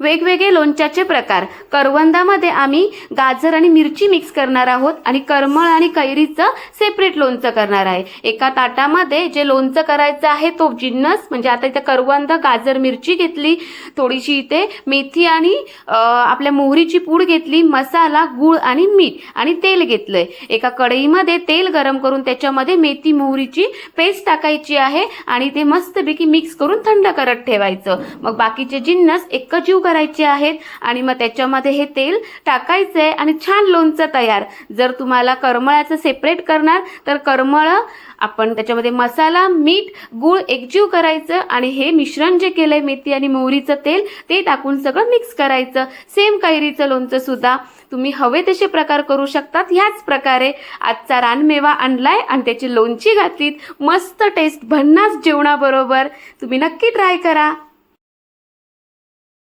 वेगवेगळे लोणच्याचे प्रकार. करवंदामध्ये आम्ही गाजर आणि मिरची मिक्स करणार आहोत आणि करमळ आणि कैरीचं सेपरेट लोणचं करणार आहे. एका ताटामध्ये जे लोणचं करायचं आहे तो जिन्नस म्हणजे आता इथे करवंद गाजर मिरची घेतली थोडीशी इथे मेथी आणि आपल्या मोहरीची पूड घेतली मसाला गूळ आणि मीठ आणि तेल घेतलंय. एका कढईमध्ये तेल गरम करून त्याच्यामध्ये मेथी मोहरीची पेस्ट टाकायची आहे आणि ते मस्तपैकी मिक्स करून थंड करत ठेवायचं. मग बाकीचे जिन्नस एकजीव करायचे आहेत आणि मग त्याच्यामध्ये हे तेल टाकायचं आहे आणि छान लोणचं तयार. जर तुम्हाला करमळ्याचं सेपरेट करणार तर करमळं आपण त्याच्यामध्ये मसाला मीठ गूळ एकजीव करायचं आणि हे मिश्रण जे केलंय मेथी आणि मोहरीचं तेल ते टाकून सगळं मिक्स करायचं. सेम कैरीचं लोणचं सुद्धा. तुम्ही हवे तसे प्रकार करू शकतात. ह्याच प्रकारे आजचा रानमेवा आणलाय आणि त्याची लोणची घातलीत. मस्त टेस्ट भन्नास जेवणाबरोबर. तुम्ही नक्की ट्राय करा.